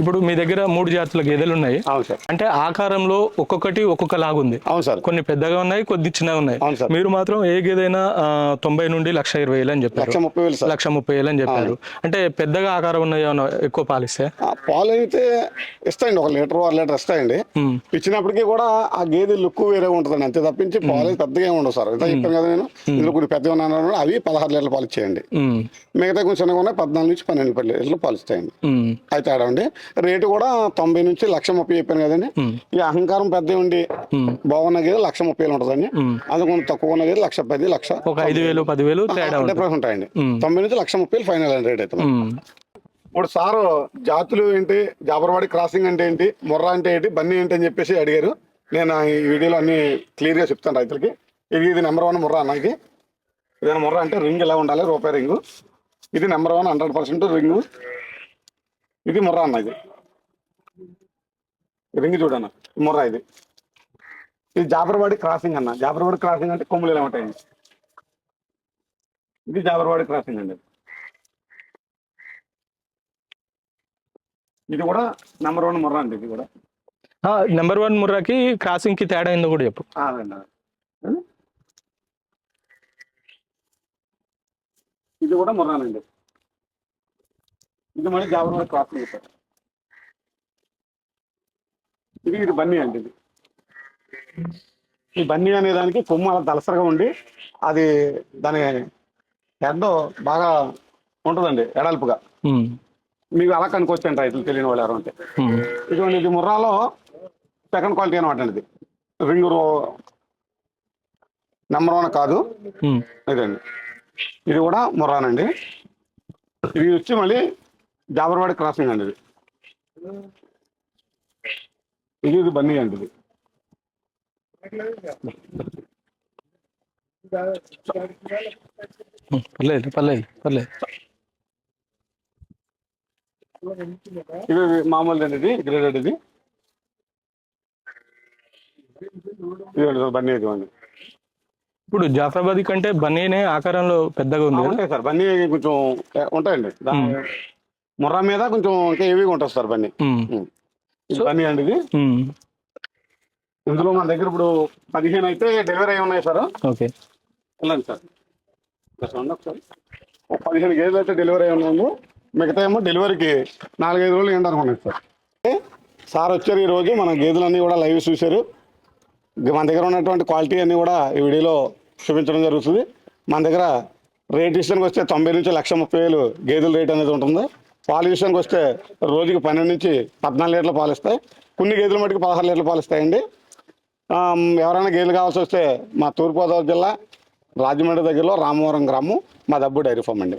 ఇప్పుడు మీ దగ్గర మూడు జాతుల గేదెలు ఉన్నాయి. అవును సార్. అంటే ఆకారంలో ఒక్కొక్కటి ఒక్కొక్క లాగుంది అవును సార్. కొన్ని పెద్దగా ఉన్నాయి కొద్ది చిన్నగా ఉన్నాయి. అవును సార్. మీరు మాత్రం ఏ గేదైనా తొంభై నుండి లక్ష ఇరవై వేలు అని చెప్పారు. లక్ష ముప్పై వేలు సార్. లక్ష ముప్పై వేలు అని చెప్పారు. అంటే పెద్దగా ఆకారం ఉన్నాయి ఎక్కువ పాలిస్తే? ఆ పాలు అయితే ఇస్తాయండి. ఒక లీటర్ అర లీటర్ ఇస్తాయండి. ఇచ్చినప్పటికీ కూడా ఆ గేదె లుక్ వేరే ఉంటుందండి. అంతే తప్పించి పాలు పెద్దగా ఉండవు సార్. ఇంత చెప్పాను కదా నేను. ఇందులో కొన్ని పెద్దగా ఉన్నాను అవి పదహారు లీటర్ల పాలు ఇచ్చేయండి. మిగతా కొంచెం చిన్నగా ఉన్నాయి పద్నాలుగు నుంచి పన్నెండు పది లీటర్లు పాలు ఇస్తాయండి. అయితే తేడా అండి. రేటు కూడా తొంభై నుంచి లక్ష ముప్పై చెప్పాను కదండి. ఈ అహంకారం పెద్ద ఉండి. బాగున్న గేదె లక్ష ముప్పై వేలు ఉంటుందండి. అది కొంచెం తక్కువ ఉన్న గేదె లక్ష పది లక్ష ఒక ఐదు వేలు పదివేలు పర్సెంట్ ఉంటాయండి. తొంభై నుంచి లక్ష ముప్పై వేలు ఫైనల్ రేట్ అయితే ఇప్పుడు సారు జాతులు ఏంటి జాబర్వాడి క్రాసింగ్ అంటే ఏంటి మొర్రా అంటే ఏంటి బన్నీ ఏంటి అని చెప్పేసి అడిగారు. నేను ఈ వీడియోలో అన్ని క్లియర్గా చెప్తాను రైతులకి. ఇది ఇది నెంబర్ వన్ ముర్రా అన్న ఇది. ఇదైనా ముర్రా అంటే రింగ్ ఎలా ఉండాలి? రూపాయి రింగు ఇది number one hundred percent ring ఇది ముర్రా అన్న ఇది. రింగ్ చూడన్న ముర్రా ఇది. ఇది జాబర్వాడి క్రాసింగ్ అన్న. జాబర్వాడి క్రాసింగ్ అంటే కొమ్ములు ఎలా ఉంటాయండి. ఇది జాబర్వాడి క్రాసింగ్ అండి. ఇది కూడా నెంబర్ వన్ ముర్రా అండి ఇది కూడా. నెంబర్ వన్ ముర్రాకి క్రాసింగ్కి తేడా ఏందో కూడా చెప్పు. ఇది కూడా ముర్రానండి. ఇది మళ్ళీ జాబర్ క్రాసింగ్ సార్. ఇది ఇది బన్నీ అండి ఇది. ఈ బన్నీ అనే దానికి కొమ్ము అలా దలసరగా ఉండి అది దాని హెడ్ బాగా ఉంటుందండి ఎడల్పుగా. మీకు అలా కనుకొచ్చండి రైతులు తెలియని వాళ్ళు ఎవరు అంటే. ఇదిగోండి ఇది ముర్రాలో సెకండ్ క్వాలిటీ అనమాట అండి ఇది. రింగ్ రో నెంబర్ వన్ కాదు. ఇదండి. ఇది కూడా ముర్రానండి. ఇది వచ్చి మళ్ళీ జాబర్వాడి క్రాసింగ్ అండి ఇది ఇది బన్నీ అండి ఇది పర్లేదు పర్లేదు పర్లేదు. ఇది మామూలు అండి ఇది గ్రేడెడ్ ఇది. ఇదిగోండి బన్నీ ఇదిగోండి ఇప్పుడు జాఫరాబాద్ కంటే బన్నీనే ఆకారంలో పెద్దగా ఉంది సార్. బన్నీ కొంచెం ఉంటాయండి. ముర్రా మీద కొంచెం ఇంకా హెవీగా ఉంటుంది సార్ బన్నీ బన్నీ అండి ఇది. ఇందులో మన దగ్గర ఇప్పుడు పదిహేను అయితే డెలివరీ అయి ఉన్నాయి సార్. ఓకే. వెళ్ళండి సార్. ఒకసారి ఒక పదిహేను గేదెలు అయితే డెలివరీ అయి ఉన్నాము మిగతా ఏమో డెలివరీకి నాలుగైదు రోజులు ఏంటి అనుకున్నాను సార్. సార్ వచ్చారు ఈ రోజు. మన గేదెలన్నీ కూడా లైవ్ చూశారు. మన దగ్గర ఉన్నటువంటి క్వాలిటీ అన్నీ కూడా ఈ వీడియోలో చూపించడం జరుగుతుంది. మన దగ్గర రేట్ విషయానికి వస్తే తొంభై నుంచి లక్ష ముప్పై వేలు గేదెల రేట్ అనేది ఉంటుంది. పాల విషయానికి వస్తే రోజుకి పన్నెండు నుంచి పద్నాలుగు లీటర్లు పాలిస్తాయి. కొన్ని గేదెల మటుకు పదహారు లీటర్లు పాలిస్తాయండి. ఎవరైనా గేదెలు కావాల్సి వస్తే మా తూర్పుగోదావరి జిల్లా రాజమండ్రి దగ్గరలో రామవరం గ్రామం మా దబ్బు డైరీ ఫామ్ అండి.